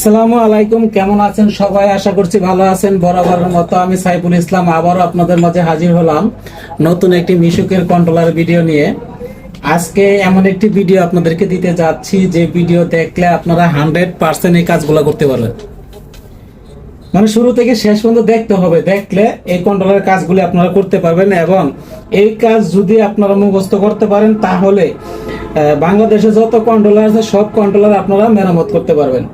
সালামু আলাইকুম, কেমন আছেন সবাই? আশা করছি ভালো আছেন। বরাবরের মতো আমি সাইফুল ইসলাম আবারও আপনাদের মাঝে হাজির হলাম নতুন একটি মিশুকের কন্ট্রোলার ভিডিও নিয়ে। আজকে এমন একটি ভিডিও আপনাদেরকে দিতে যাচ্ছি, যে ভিডিও দেখলে আপনারা হান্ড্রেড পার্সেন্ট এই কাজগুলো করতে পারবেন। মানে শুরু থেকে শেষ পর্যন্ত দেখতে হবে, দেখলে এই কন্ট্রোলারের কাজগুলি আপনারা করতে পারবেন এবং এই কাজ যদি আপনারা মুখস্থ করতে পারেন, তাহলে বাংলাদেশে যত কন্ট্রোলার আছে, সব কন্ট্রোলার আপনারা মেরামত করতে পারবেন।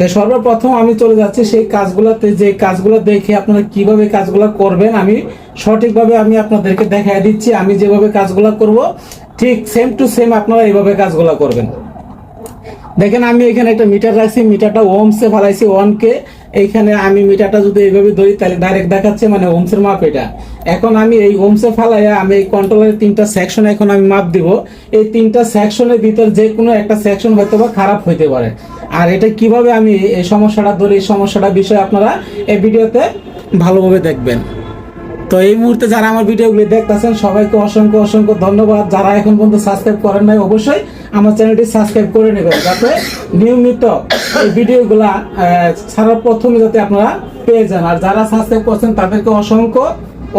তো সর্বপ্রথম আমি চলে যাচ্ছি সেই কাজগুলোতে, যে কাজগুলো দেখে আপনারা কীভাবে কাজগুলো করবেন, আমি সঠিকভাবে আমি আপনাদেরকে দেখাই দিচ্ছি, আমি যেভাবে কাজগুলো করব, ঠিক সেম টু সেম আপনারা এইভাবে কাজগুলো করবেন। দেখেন, আমি এখানে একটা মিটার রাখছি, মিটারটা ওমসে ফালাইছি, ওয়ানকে। এইখানে আমি মিটারটা যদি এইভাবে ধরি, তাহলে ডাইরেক্ট দেখাচ্ছে মানে ওমসের মাপ এটা। এখন আমি এই ওমসে ফালাইয়া আমি এই কন্ট্রোলের তিনটা সেকশন এখন আমি মাপ দিব। এই তিনটা সেকশনের ভিতর যে কোনো একটা সেকশন হয়তো বা খারাপ হইতে পারে। আর এটা কীভাবে আমি এই সমস্যাটা ধরি, এই সমস্যাটা বিষয়ে আপনারা এই ভিডিওতে ভালোভাবে দেখবেন। তো এই মুহূর্তে যারা আমার ভিডিওগুলি দেখতেছেন, সবাইকে অসংখ্য অসংখ্য ধন্যবাদ। যারা এখন পর্যন্ত সাবস্ক্রাইব করেন নাই, অবশ্যই আমার চ্যানেলটি সাবস্ক্রাইব করে নেবেন, যাতে নিয়মিত এই ভিডিওগুলা ছাড়ার প্রথমে যাতে আপনারা পেয়ে যান। আর যারা সাবস্ক্রাইব করছেন, তাদেরকে অসংখ্য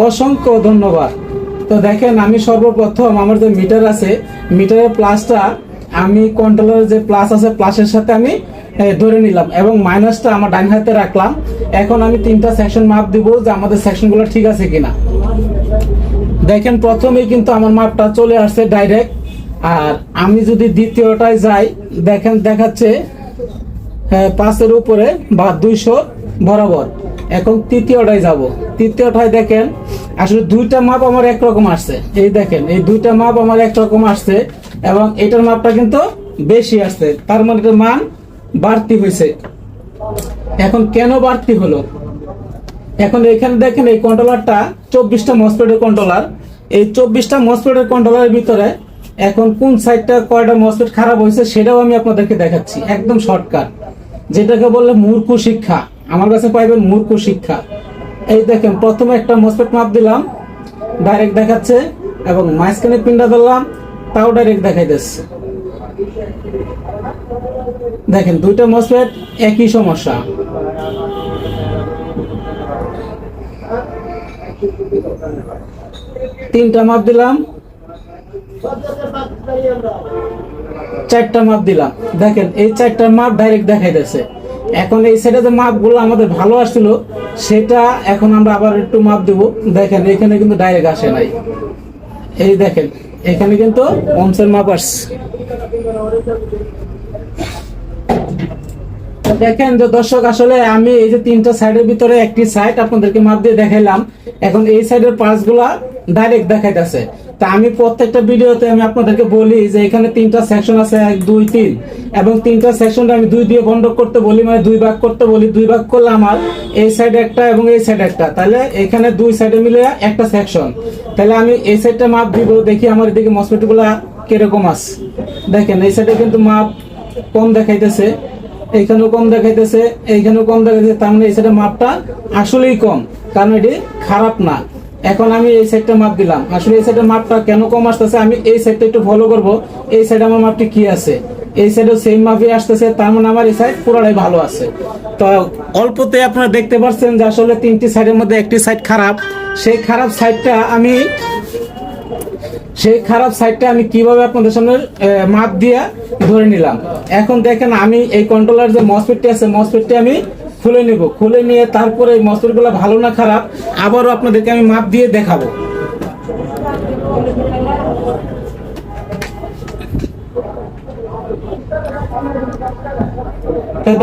অসংখ্য ধন্যবাদ। তো দেখেন, আমি সর্বপ্রথম আমার যে মিটার আছে, মিটারের প্লাসটা আমি কন্ট্রোলারের যে প্লাস আছে প্লাসের সাথে আমি ধরে নিলাম। এবং মাইনাসটা আমার ডান হাতে রাখলাম। এখন আমি তিনটা সেকশন মাপ দিব যে আমাদের সেকশনগুলো ঠিক আছে কিনা। দেখেন, প্রথমেই কিন্তু আমার মাপটা চলে আসছে ডাইরেক্ট আর আমি যদি দ্বিতীয়টায় যাই, দেখেন, দেখাচ্ছে পাঁচের উপরে বা দুইশো বরাবর। এখন তৃতীয়টায় যাব। তৃতীয়টায় দেখেন, আসলে দুইটা মাপ আমার একরকম আসছে। এই দেখেন, এই দুইটা মাপ আমার একরকম আসছে। এবং এটার মাপটা কিন্তু বেশি আসছে তার মানে এটার মান বাড়তি হয়েছে। এখন কেন বাড়তি হলো? এখন এখানে দেখেন এই কন্ট্রোলারটা চব্বিশটা মসপেটের কন্ট্রোলার এই চব্বিশটা মসপেটের কন্ট্রোলারের ভিতরে এখন কোন সাইডটা কয়টা মসপেট খারাপ হয়েছে সেটাও আমি আপনাদেরকে দেখাচ্ছি। একদম শর্টকাট যেটাকে বললে মূর্খ শিক্ষা। আমার কাছে পাইবেন মূর্খ শিক্ষা। এই দেখেন, প্রথমে একটা মসপেট মাপ দিলাম। ডাইরেক্ট দেখাচ্ছে এবং মাঝখানে পিনটা ধরলাম। তাও ডাইরেক্ট দেখাই দিচ্ছে। দেখেন, দুইটা মসপেট একই সমস্যা। তিনটা মাপ দিলাম। চারটা মাপ দিলাম। দেখেন, এই চারটা মাপ ডাইরেক্ট দেখাই দিচ্ছে। এখন এই সেটা যে মাপগুলো আমাদের ভালো আসছিল, সেটা এখন আমরা আবার একটু মাপ দিব। দেখেন, এখানে কিন্তু ডাইরেক্ট আসে নাই। এই দেখেন, এখানে কিন্তু অংশের মাপ আসছে। দেখেন যে দর্শক, আসলে আমি এই যে তিনটা সাইডের ভিতরে একটি সাইড আপনাদেরকে মাপ দিয়ে দেখাইলাম। এখন এই সাইডের পার্টসগুলা ডাইরেক্ট দেখাইতেছে। তা আমি প্রত্যেকটা ভিডিওতে আমি আপনাদেরকে বলি যে এখানে তিনটা সেকশন আছে, এক, দুই, তিন। এবং তিনটা সেকশনটা আমি দুই দিয়ে বন্ধ করতে বলি মানে দুই ভাগ করতে বলি, দুই ভাগ করলে আমার এই সাইড একটা এবং এই সাইড একটা। তাহলে এখানে দুই সাইডে মিলে একটা সেকশন। তাহলে আমি এই সাইডটা মাপ দিব, দেখি আমার এদিকে মসপেটগুলা কীরকম আছে। দেখেন, এই সাইডে কিন্তু মাপ কম দেখাইতেছে, এইখানেও কম দেখাইতেছে, এইখানেও কম দেখাইতেছে, তার মানে এই সাইডের মাপটা আসলেই কম, কারণ এটি খারাপ না। এখন আমি এই সাইডটা মাপ দিলাম। আসলে এই সাইডের মাপটা কেন কম আসতেছে? আমি এই সাইডটা একটু ফলো করব। এই সাইডে আমার মাপটি কি আছে? এই সাইডেও সেম মাপই আসতেছে, তার মানে আমার এই সাইড পুরোটাই ভালো আছে। তো অল্পতে আপনারা দেখতে পাচ্ছেন যে আসলে তিনটি সাইডের মধ্যে একটি সাইড খারাপ। সেই খারাপ সাইডটা আমি, সেই খারাপ সাইডটা আমি কীভাবে আপনাদের সামনে মাপ দিয়ে ধরে নিলাম? এখন দেখেন আমি এই কন্ট্রোলার যে মসপেটটি আছে মসপেটটি আমি খুলে নিব। খুলে নিয়ে তারপরে মসপেট ভালো না খারাপ, আবারও আপনাদেরকে আমি মাপ দিয়ে দেখাবো।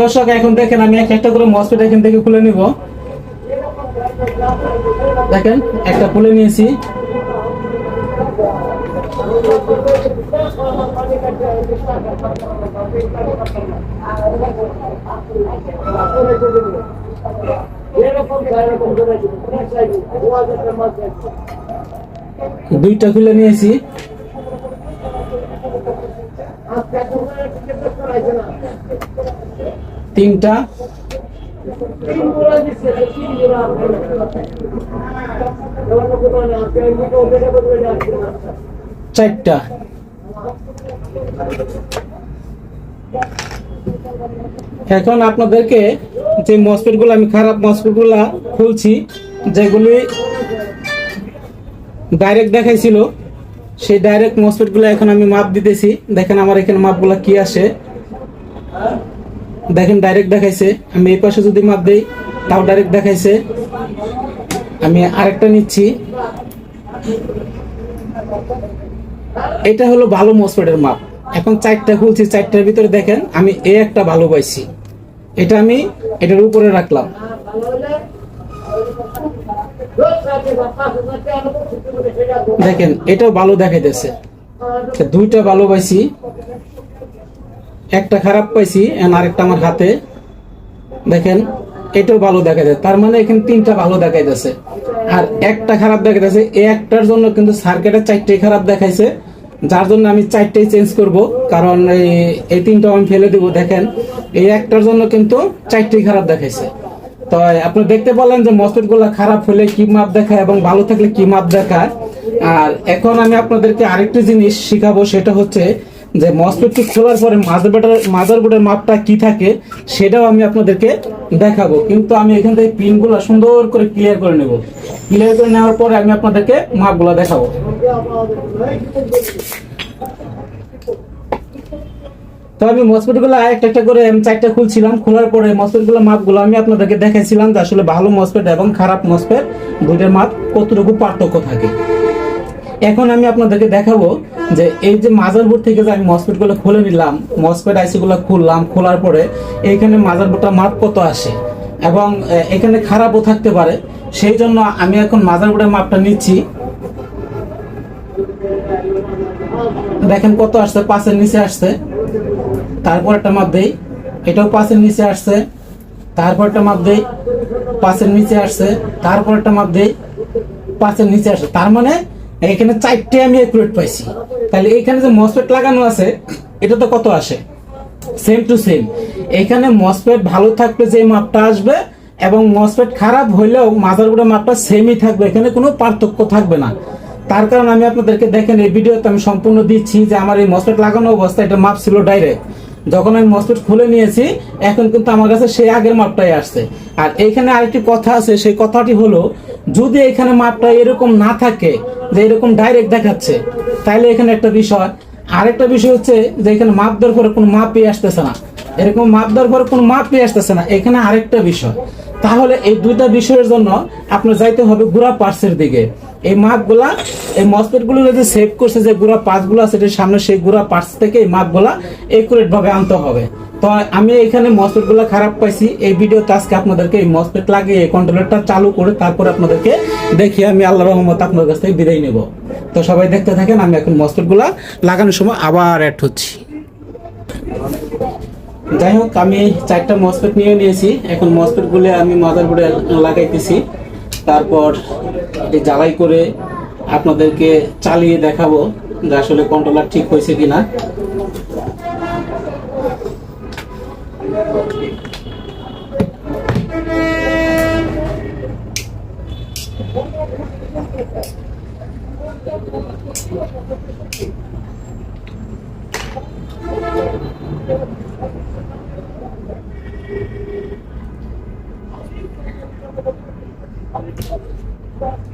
দর্শক, এখন দেখেন আমি একটা করে মসপেট এখান থেকে খুলে নিব। দেখেন, একটা খুলে নিয়েছি। দুইটা খুলে নিয়েছি। তিনটা। চারটা। এখন আপনাদেরকে যে মসফেটগুলো আমি খারাপ মসফেটগুলা খুলছি, যেগুলি ডাইরেক্ট দেখাইছিল, সেই ডাইরেক্ট মসফেটগুলো এখন আমি মাপ দিতেছি। দেখেন আমার এখানে মাপগুলো কি আসে। দেখেন ডাইরেক্ট দেখাইছে। আমি এই পাশে যদি মাপ দিই, তাও ডাইরেক্ট দেখাইছে। আমি আরেকটা নিচ্ছি। এটা হলো ভালো মসফেটের মাপ। এখন চারটা খুলছি, চারটার ভিতরে দেখেন, আমি এ একটা ভালো পাইছি। এটা আমি এটার উপরে রাখলাম। দেখেন, এটাও ভালো দেখাইতেছে। তা দুইটা ভালো পাইছি, একটা খারাপ পাইছি আরেকটা আমার হাতে। দেখেন, এটাও ভালো দেখা যায় তার মানে এখানে তিনটা ভালো দেখাইতেছে। আর একটা খারাপ দেখাইতেছে। এই একটার জন্য কিন্তু সার্কেটের চারটেই খারাপ দেখাইছে। যার জন্য আমি চারটেই চেঞ্জ করব। কারণ এই এই তিনটাও আমি ফেলে দেবো, দেখেন। এই একটার জন্য কিন্তু চারটেই খারাপ দেখাইছে। তো আপনি দেখতে পারলেন যে মসজিদগুলো গুলো খারাপ হলে কি মাপ দেখায় এবং ভালো থাকলে কি মাপ দেখায়। আর এখন আমি আপনাদেরকে আরেকটি জিনিস শিখাবো, সেটা হচ্ছে যে মসফেটটি খোলার পরে মাদারবোর্ডের মাদারবোর্ডের মাপটা কি থাকে সেটাও আমি আপনাদেরকে দেখাবো। কিন্তু আমি এখান থেকে পিনগুলো সুন্দর করে ক্লিয়ার করে নেব। ক্লিয়ার করে নেওয়ার পরে আমি আপনাদেরকে মাপগুলো দেখাবো। তো আমি মসফেটগুলো একটা একটা করে চারটা খুলছিলাম। খোলার পরে মসফেটগুলো মাপ আমি আপনাদেরকে দেখাইছিলাম যে আসলে ভালো মসফেট এবং খারাপ মসফেট দুইটার মাপ কতটুকু পার্থক্য থাকে। এখন আমি আপনাদেরকে দেখাবো যে এই যে মাজারবোর্ড থেকে যে আমি মসফেটগুলো খুলে নিলাম মসফেট আইসি গুলো খুললাম, খোলার পরে এইখানে মাজারবোর্ডটা মাপ কত আসে? এবং এখানে খারাপও থাকতে পারে, সেই জন্য আমি এখন মাজারবোর্ডের মাপটা নিচ্ছি। দেখেন কত আসছে? পাঁচের নিচে আসছে। তারপর একটা মাপ দেই। এটাও পাঁচের নিচে আসছে। তারপর একটা মাপ দেই। পাঁচের নিচে আসছে। তারপর একটা মাপ দেই। পাঁচের নিচে আসছে। তার মানে এখানে চারটে আমি একুরেট পাইছি। তাহলে এখানে যে মসফেট লাগানো আছে, এটা তো কত আসে? সেম টু সেম এখানে মসফেট ভালো থাকলে যে মাপটা আসবে এবং মসফেট খারাপ হইলেও মাজারগুড়ের মাপটা সেমই থাকবে। এখানে কোনো পার্থক্য থাকবে না। তার কারণ আমি আপনাদেরকে দেখেন, এই ভিডিওতে আমি সম্পূর্ণ দিচ্ছি যে আমার এই মসফেট লাগানো অবস্থা এটা মাপ ছিল ডাইরেক্ট যখন আমি মসফেট খুলে নিয়েছি, এখন কিন্তু আমার কাছে সেই আগের মাপটাই আসছে। আর এখানে আরেকটি কথা আছে, সেই কথাটি হলো, যদি এখানে মাপটা এরকম না থাকে, যে এরকম ডাইরেক্ট দেখাচ্ছে তাহলে এখানে একটা বিষয়। আরেকটা বিষয় হচ্ছে যে এখানে মাপ দেওয়ার পরে কোনো মাপ পেয়ে আসতেছে না। এরকম মাপ দেওয়ার পরে কোনো মাপ পেয়ে আসতেছে না। এখানে আরেকটা বিষয়। তাহলে এই দুইটা বিষয়ের জন্য আপনার যাইতে হবে গুড়া পার্সের দিকে। এই মাপগুলা, এই মসপেটগুলো যে সেভ করছে যে গুড়া পার্টসগুলো আছে, এটার সামনে সেই গুড়া পার্টস থেকে এই একুরেট ভাবে আনতে হবে। তো আমি এখানে মসপেটগুলা খারাপ পাইছি। এই ভিডিও আজকে আপনাদেরকে এই মসপেট লাগিয়ে এই কন্ট্রোলারটা চালু করে তারপর আপনাদেরকে দেখিয়ে আমি আল্লাহ রহমত আপনার কাছ থেকে বিদায় নেব। তো সবাই দেখতে থাকেন, আমি এখন মসপেটগুলা লাগানোর সময় আবার অ্যাড হচ্ছি। যাই হোক আমি চারটা মসপেট নিয়ে নিয়েছি। এখন মসপেটগুলো আমি মাদারবোর্ডে লাগাইতেছি। তারপর এটি জ্বালাই করে আপনাদেরকে চালিয়ে দেখাবো যে আসলে কন্ট্রোলার ঠিক হয়েছে কিনা।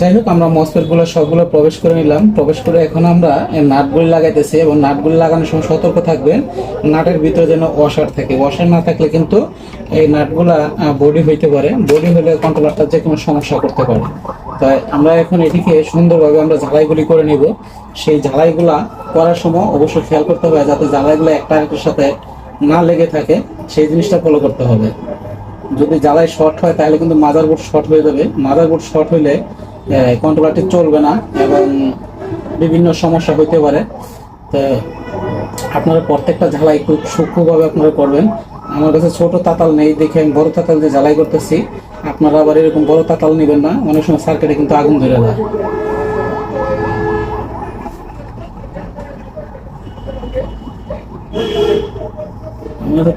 যাই হোক, আমরা মসপেটগুলো সবগুলো প্রবেশ করে নিলাম। প্রবেশ করে এখন আমরা নাটগুলি লাগাইতেছি এবং নাটগুলি লাগানোর সময় সতর্ক থাকবেন। নাটের ভিতরে যেন ওয়াশার থাকে। ওয়াশার না থাকলে কিন্তু এই নাটগুলা বডি হইতে পারে। বডি হলে কন্ট্রোলারটা যে কোনো সমস্যা করতে পারে। তাই আমরা এখন এটিকে সুন্দরভাবে আমরা ঝালাইগুলি করে নিব। সেই ঝালাইগুলা করার সময় অবশ্যই খেয়াল করতে হবে, যাতে ঝালাইগুলো একটা আরেকটার সাথে না লেগে থাকে। সেই জিনিসটা ফলো করতে হবে। যদি জ্বালায় শর্ট হয়, তাহলে কিন্তু মাদারবোর্ড শর্ট হয়ে যাবে। মাদারবোর্ড শর্ট হইলে কন্ট্রোলারটি চলবে না এবং বিভিন্ন সমস্যা হইতে পারে। তো আপনারা প্রত্যেকটা ঝালাই খুব সূক্ষ্মভাবে আপনারা করবেন। আমার কাছে ছোট তাতাল নেই, দেখে আমি বড় তাতাল দিয়ে জ্বালাই করতেছি। আপনারা আবার এরকম বড় তাতাল নেবেন না, অনেক সময় সার্কিটে কিন্তু আগুন ধরে যায়।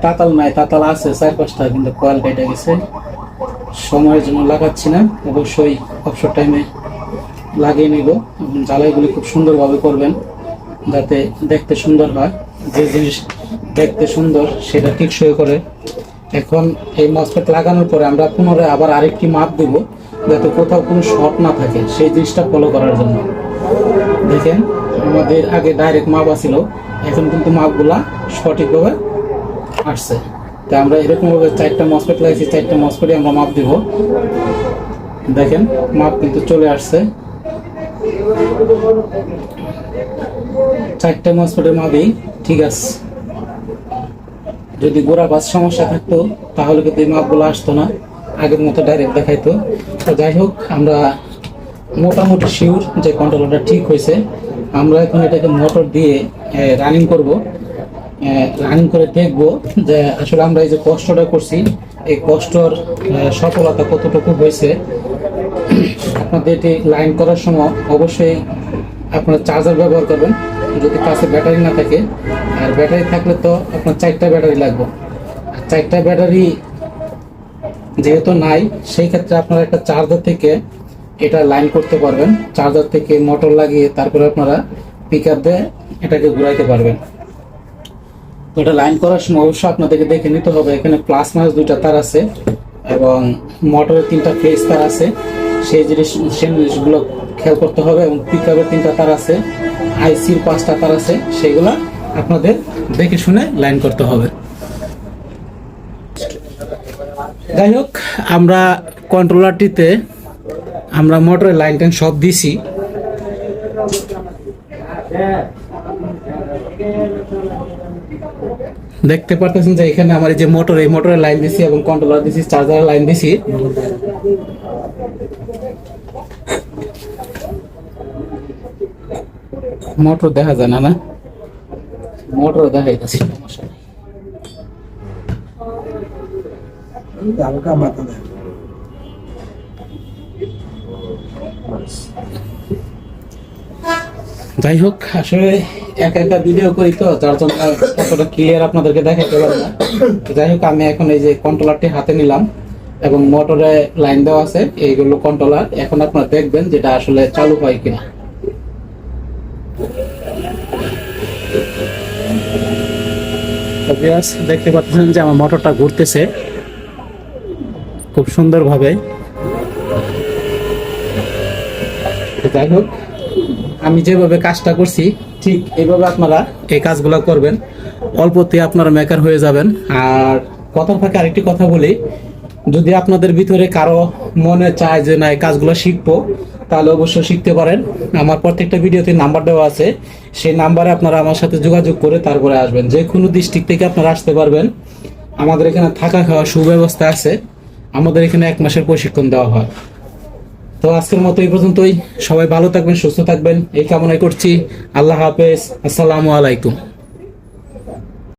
তাতাল নাই, তাতাল আছে চার পাঁচটা কিন্তু কয়েল কেটে গেছে। সময়ের জন্য লাগাচ্ছি না, অবশ্যই অবসর টাইমে লাগিয়ে নিব এবং জ্বালাইগুলি খুব সুন্দরভাবে করবেন যাতে দেখতে সুন্দর হয়। যে জিনিস দেখতে সুন্দর সেটা টিকসই করে। এখন এই মসপেট লাগানোর পরে আমরা পুনরায় আবার আরেকটি মাপ দেব, যাতে কোথাও কোনো শর্ট না থাকে সেই জিনিসটা ফলো করার জন্য। দেখেন, আমাদের আগে ডাইরেক্ট মাপ আছিল, এখন কিন্তু মাপগুলা সঠিকভাবে আসছে। তা আমরা এরকমভাবে চারটা মসপেট লাগিয়েছি চারটা মসপেটে আমরা মাপ দিব। দেখেন, মাপ কিন্তু চলে আসছে। চারটা মসপেটের মাপই ঠিক আছে। যদি গোড়া বাস সমস্যা থাকতো, তাহলে কিন্তু এই মাপগুলো আসতো না। আগের মতো ডাইরেক্ট দেখাইতো। তো যাই হোক, আমরা মোটামুটি শিওর যে কন্ট্রোলারটা ঠিক হয়েছে। আমরা এখন এটাকে মোটর দিয়ে রানিং করব। রানিং করে দেখব যে আসলে আমরা এই যে কষ্টটা করছি, এই কষ্টর সফলতা কতটুকু হয়েছে, আপনাদের এটি লাইন করার সময় অবশ্যই আপনারা চার্জার ব্যবহার করবেন, যদি কাছে ব্যাটারি না থাকে। আর ব্যাটারি থাকলে তো আপনার চারটা ব্যাটারি লাগবে। আর চারটা ব্যাটারি যেহেতু নাই, সেই ক্ষেত্রে আপনারা একটা চার্জার থেকে এটা লাইন করতে পারবেন। চার্জার থেকে মোটর লাগিয়ে তারপরে আপনারা পিক আপ দিয়ে এটাকে ঘুরাইতে পারবেন। এটা লাইন করার সময় অবশ্যই আপনাদেরকে দেখে নিতে হবে। এখানে প্লাস মাইনাস দুইটা তার আছে এবং মোটরের তিনটা ফেজ তার আছে। সেই জিনিস সেই জিনিসগুলো খেয়াল করতে হবে এবং পিকআপের তিনটা তার আছে। আইসির পাঁচটা তার আছে। সেগুলা আপনাদের দেখে শুনে লাইন করতে হবে। যাই হোক, আমরা কন্ট্রোলারটিতে আমরা মোটরের লাইন টাইন সব দিছি। দেখতে পারতেছেন যে এখানে আমার যে মোটর এই মোটরের লাইন দিছি এবং কন্ট্রোলার দিছি চার্জারের লাইন দিছি। মোটর দেখা যায় না না? মোটর দেখা যাচ্ছে সমস্যা যাই হোক, আসলে একা একা ভিডিও করি তো, যার জন্য অতটা ক্লিয়ার আপনাদেরকে দেখাতে পারি না। যাই হোক, আমি এখন এই যে কন্ট্রোলারটি হাতে নিলাম এবং মোটরে লাইন দেওয়া আছে, এইগুলো কন্ট্রোলার এখন আপনারা দেখবেন যেটা আসলে চালু হয় কিনা। দেখতে পাচ্ছেন যে আমার মোটরটা ঘুরতেছে খুব সুন্দরভাবে। যাই হোক আমি যেভাবে কাজটা করছি, ঠিক এইভাবে আপনারা এই কাজগুলো করবেন। অল্পতে আপনারা মেকার হয়ে যাবেন। আর কথার ফাঁকে আরেকটি কথা বলি, যদি আপনাদের ভিতরে কারও মনে চায় যে না, এই কাজগুলো শিখব, তাহলে অবশ্যই শিখতে পারেন। আমার প্রত্যেকটা ভিডিওতে নাম্বার দেওয়া আছে। সেই নাম্বারে আপনারা আমার সাথে যোগাযোগ করে তারপরে আসবেন। যে কোনো ডিস্ট্রিক্ট থেকে আপনারা আসতে পারবেন। আমাদের এখানে থাকা খাওয়ার সুব্যবস্থা আছে। আমাদের এখানে এক মাসের প্রশিক্ষণ দেওয়া হয়। তো আজকের মতো এই পর্যন্তই। সবাই ভালো থাকবেন, সুস্থ থাকবেন। এই কামনাই করছি। আল্লাহ হাফেজ। আসসালামু আলাইকুম।